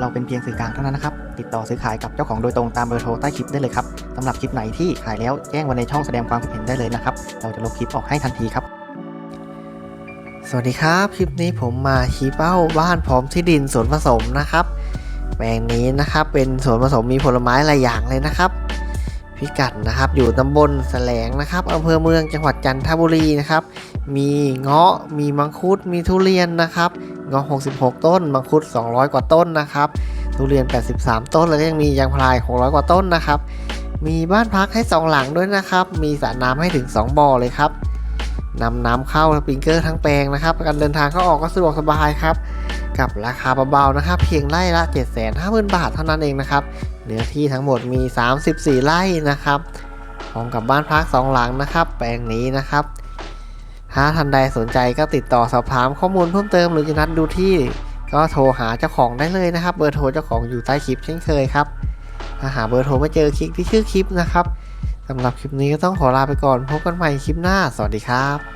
เราเป็นเพียงสื่อกลางเท่านั้นนะครับ ติดต่อซื้อขายกับเจ้าของโดยตรงตามเบอร์โทรใต้คลิปได้เลยครับสำหรับคลิปไหนที่ขายแล้วแจ้งไว้ในช่องแสดงความคิดเห็นได้เลยนะครับ เราจะลบคลิปออกให้ทันทีครับ สวัสดีครับ คลิปนี้ผมมาชี้เป้าบ้านพร้อมที่ดินสวนผสมนะครับแปลงนี้นะครับเป็นสวนผสมมีผลไม้หลายอย่างเลยนะครับ พิกัดนะครับอยู่ตำบลแสลงนะครับอำเภอเมืองจังหวัดจันทบุรีนะครับ มีเงาะมีมังคุดมีทุเรียนนะครับ เงาะ66 ต้น มังคุด 200 กว่าต้นนะครับทุเรียน 83 ต้น แล้วก็ยังมียางพาราอีก600 กว่าต้นนะครับ มีบ้านพักให้ 2 หลังด้วยนะครับ มีสระน้ำให้ถึง 2 บ่อเลยครับนำน้ำเข้าสปริงเกอร์ทั้งแปลงนะครับ การเดินทางเข้าออกก็สะดวกสบายครับ กับราคาเบาๆนะครับ เพียงไร่ละ 750,000 บาทเท่านั้นเองนะครับ เนื้อที่ทั้งหมดมี 34 ไร่นะครับ พร้อมกับบ้านพัก 2 หลังนะครับ แปลงนี้นะครับ ถ้าท่านใดสนใจก็ติดต่อสอบถามข้อมูลเพิ่มเติมหรือจะนัดดูที่ ก็โทรหาเจ้าของได้เลยนะครับ เบอร์โทรเจ้าของอยู่ใต้คลิปเช่นเคยครับถ้าหาเบอร์โทรไม่เจอคลิกที่ชื่อคลิปนะครับสำหรับคลิปนี้ก็ต้องขอลาไปก่อนพบกันใหม่คลิปหน้า สวัสดีครับ